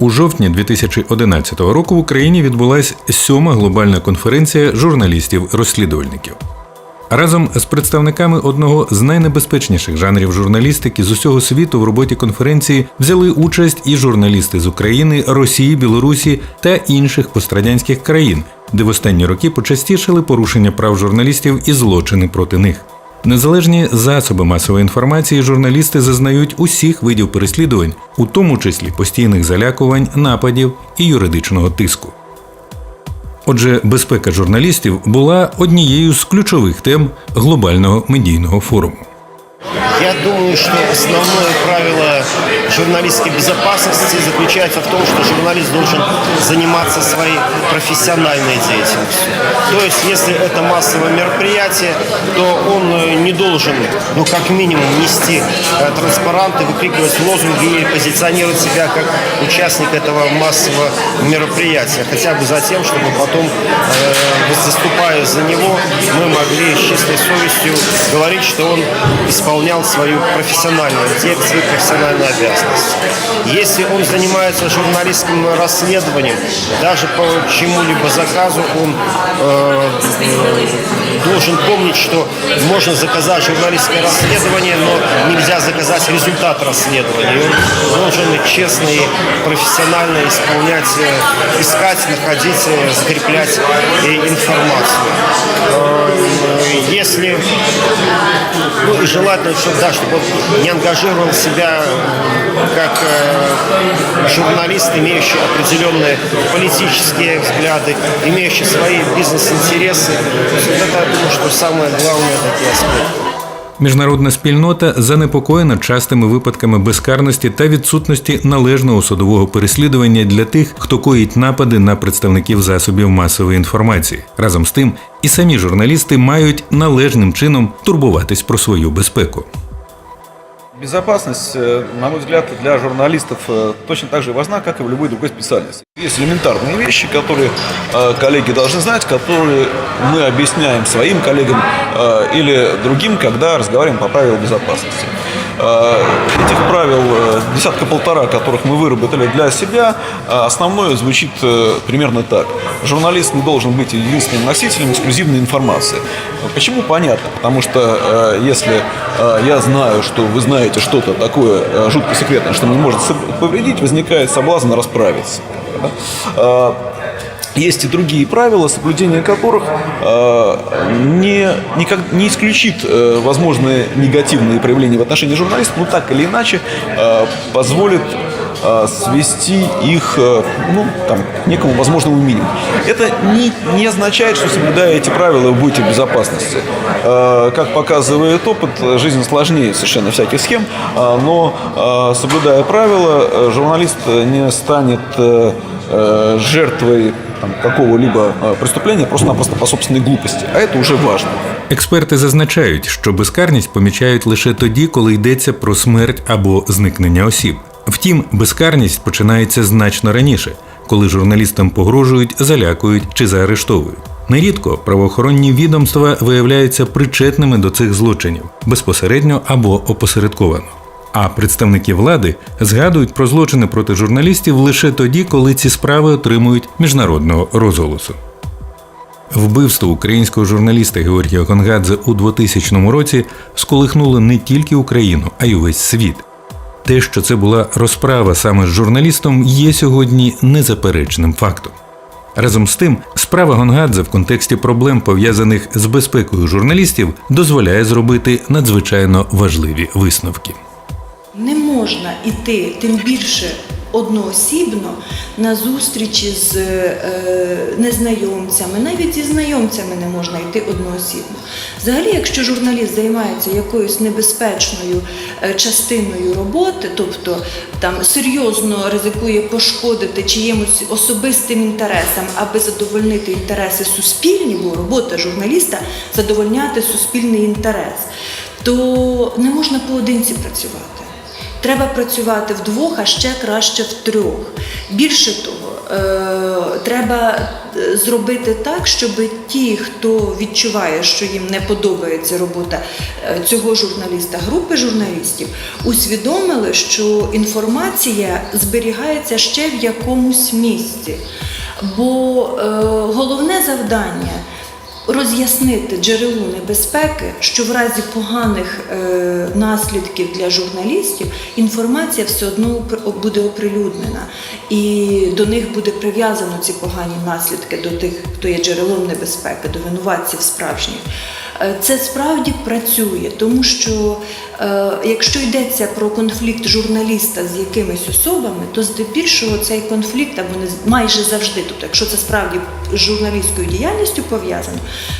У жовтні 2011 року в Україні відбулася сьома глобальна конференція журналістів-розслідувальників. Разом з представниками одного з найнебезпечніших жанрів журналістики з усього світу в роботі конференції взяли участь і журналісти з України, Росії, Білорусі та інших пострадянських країн, де в останні роки почастішали порушення прав журналістів і злочини проти них. Незалежні засоби масової інформації журналісти зазнають усіх видів переслідувань, у тому числі постійних залякувань, нападів і юридичного тиску. Отже, безпека журналістів була однією з ключових тем глобального медійного форуму. Я думаю, что основное правило журналистской безопасности заключается в том, что журналист должен заниматься своей профессиональной деятельностью. То есть, если это массовое мероприятие, то он э, не должен, ну, как минимум, нести э, транспаранты, выкрикивать лозунги или позиционировать себя как участник этого массового мероприятия. Хотя бы за тем, чтобы потом, э, заступая за него, мы могли с чистой совестью говорить, что он исполнял свою профессиональную деятельность, свои профессиональные обязанности. Если он занимается журналистским расследованием, даже по чему-либо заказу, он э, должен помнить, что можно заказать журналистское расследование, но нельзя заказать результат расследования. Он должен честно и профессионально исполнять, э, искать, находить, э, закреплять э, информацию. Э, Если ну и желательно, чтобы, да, чтобы он не ангажировал себя как э, журналист, имеющий определенные политические взгляды, имеющий свои бизнес-интересы. То есть вот это, я думаю, что самое главное такие аспекты. Міжнародна спільнота занепокоєна частими випадками безкарності та відсутності належного судового переслідування для тих, хто коїть напади на представників засобів масової інформації. Разом з тим, і самі журналісти мають належним чином турбуватись про свою безпеку. Безопасность, э, на мой взгляд, для журналистов э, точно так же важна, как и в любой другой специальности. Есть элементарные вещи, которые э, коллеги должны знать, которые мы объясняем своим коллегам или другим, когда разговариваем по правилам безопасности. Э, Этих правил э, десятка-полтора, которых мы выработали для себя, э, основное звучит э, примерно так. Журналист не должен быть единственным носителем эксклюзивной информации. Почему? Понятно. Потому что если я знаю, что вы знаете что-то такое жутко секретное, что мне может повредить, возникает соблазн расправиться. Есть и другие правила, соблюдение которых э, не, никак, не исключит э, возможные негативные проявления в отношении журналистов, но так или иначе э, позволит э, свести их э, ну, там, к некому возможному минимуму. Это не, не означает, что соблюдая эти правила, вы будете в безопасности. Э, Как показывает опыт, жизнь сложнее совершенно всяких схем, но соблюдая правила, журналист не станет жертвой какого-либо э, преступления просто-напросто по собственной глупости. А это уже важно. Експерти зазначають, що безкарність помічають лише тоді, коли йдеться про смерть або зникнення осіб. Втім, безкарність починається значно раніше, коли журналістам погрожують, залякують чи заарештовують. Нерідко правоохоронні відомства виявляються причетними до цих злочинів безпосередньо або опосередковано. А представники влади згадують про злочини проти журналістів лише тоді, коли ці справи отримують міжнародного розголосу. Вбивство українського журналіста Георгія Гонгадзе у 2000 році сколихнуло не тільки Україну, а й увесь світ. Те, що це була розправа саме з журналістом, є сьогодні незаперечним фактом. Разом з тим, справа Гонгадзе в контексті проблем, пов'язаних з безпекою журналістів, дозволяє зробити надзвичайно важливі висновки. Не можна іти, тим більше одноосібно на зустрічі з е, незнайомцями, навіть зі знайомцями не можна йти одноосібно. Взагалі, якщо журналіст займається якоюсь небезпечною е, частиною роботи, тобто там серйозно ризикує пошкодити чиємусь особистим інтересам, аби задовольнити інтереси суспільні, бо робота журналіста задовольняти суспільний інтерес, то не можна поодинці працювати. Треба працювати вдвох, а ще краще в трьох. Більше того, е, треба е, зробити так, щоб ті, хто відчуває, що їм не подобається робота е, цього журналіста, групи журналістів, усвідомили, що інформація зберігається ще в якомусь місці. Бо головне завдання роз'яснити джерело небезпеки, що в разі поганих е, наслідків для журналістів інформація все одно буде оприлюднена, і до них буде прив'язано ці погані наслідки до тих, хто є джерелом небезпеки, до винуватців справжніх. Е, Це справді працює, тому що е, якщо йдеться про конфлікт журналіста з якимись особами, то здебільшого цей конфлікт або не майже завжди, тобто, якщо це справді з журналістською діяльністю пов'язано,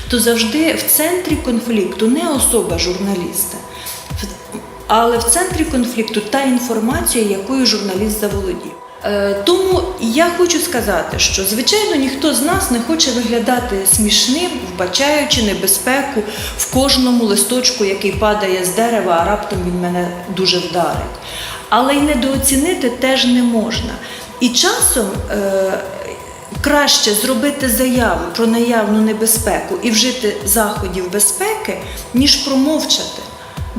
то завжди в центрі конфлікту не особа журналіста. Але в центрі конфлікту та інформація, якою журналіст заволодів. Е, Тому я хочу сказати, що звичайно ніхто з нас не хоче виглядати смішним, вбачаючи небезпеку в кожному листочку, який падає з дерева, а раптом він мене дуже вдарить. Але й недооцінити теж не можна. І часом е, краще зробити заяву про наявну небезпеку і вжити заходів безпеки, ніж промовчати.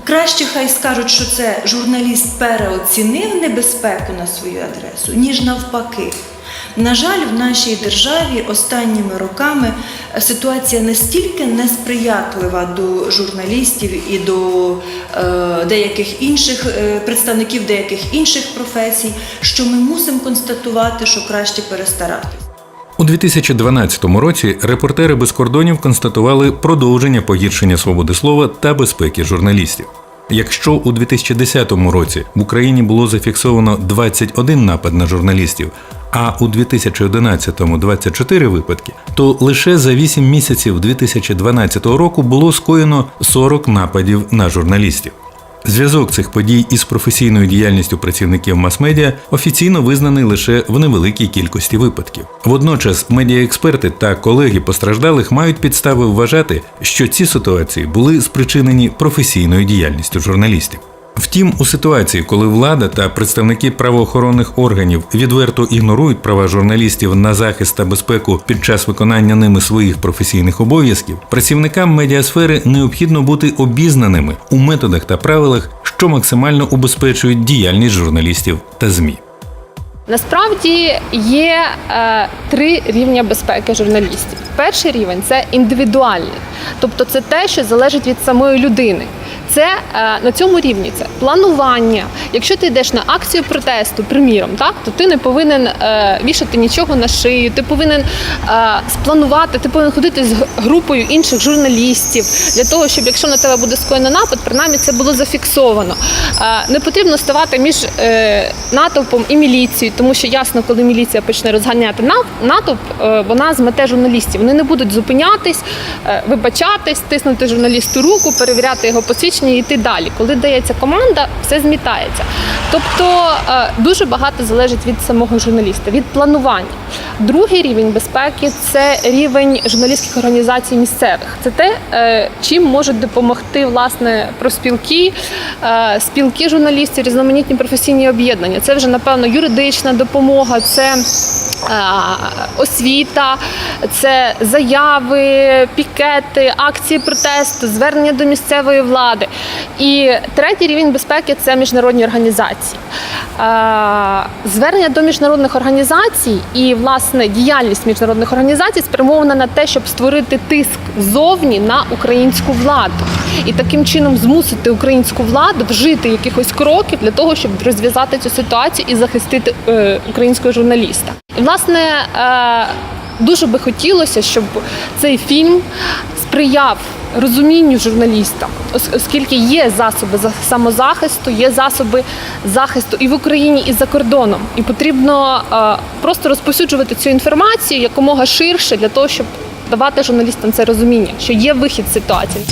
Краще хай скажуть, що це журналіст переоцінив небезпеку на свою адресу, ніж навпаки. На жаль, в нашій державі останніми роками ситуація настільки несприятлива до журналістів і до е, деяких інших е, представників деяких інших професій, що ми мусимо констатувати, що краще перестаратись. У 2012 році репортери без кордонів констатували продовження погіршення свободи слова та безпеки журналістів. Якщо у 2010 році в Україні було зафіксовано 21 напад на журналістів, а у 2011 – 24 випадки, то лише за 8 місяців 2012 року було скоєно 40 нападів на журналістів. Зв'язок цих подій із професійною діяльністю працівників мас-медіа офіційно визнаний лише в невеликій кількості випадків. Водночас медіаексперти та колеги постраждалих мають підстави вважати, що ці ситуації були спричинені професійною діяльністю журналістів. Втім, у ситуації, коли влада та представники правоохоронних органів відверто ігнорують права журналістів на захист та безпеку під час виконання ними своїх професійних обов'язків, працівникам медіасфери необхідно бути обізнаними у методах та правилах, що максимально убезпечують діяльність журналістів та ЗМІ. Насправді є е, три рівня безпеки журналістів. Перший рівень це індивідуальний, тобто це те, що залежить від самої людини. Це е, на цьому рівні це планування. Якщо ти йдеш на акцію протесту, приміром, так то ти не повинен е, вішати нічого на шию. Ти повинен е, спланувати, ти повинен ходити з групою інших журналістів для того, щоб якщо на тебе буде скоєно напад, принаймні це було зафіксовано. Не потрібно ставати між натовпом і міліцією, тому що ясно, коли міліція почне розганяти натовп, вона змете журналістів. Вони не будуть зупинятись, вибачатись, тиснути журналісту руку, перевіряти його посвідчення і йти далі. Коли дається команда, все змітається. Тобто е, дуже багато залежить від самого журналіста, від планування. Другий рівень безпеки це рівень журналістських організацій місцевих. Це те, е, чим можуть допомогти власне профспілки, е, спілки журналістів, різноманітні професійні об'єднання. Це вже напевно юридична допомога, це освіта, це заяви, пікети, акції протесту, звернення до місцевої влади. І третій рівень безпеки це міжнародні організації. Е, Звернення до міжнародних організацій і власне діяльність міжнародних організацій спрямована на те, щоб створити тиск ззовні на українську владу і таким чином змусити українську владу вжити якихось кроків для того, щоб розв'язати цю ситуацію і захистити е, українського журналіста. І власне е, дуже би хотілося, щоб цей фільм сприяв розумінню журналіста, ос- оскільки є засоби за- самозахисту, є засоби захисту і в Україні, і за кордоном. І потрібно е, просто розповсюджувати цю інформацію якомога ширше для того, щоб давати журналістам це розуміння, що є вихід з ситуації.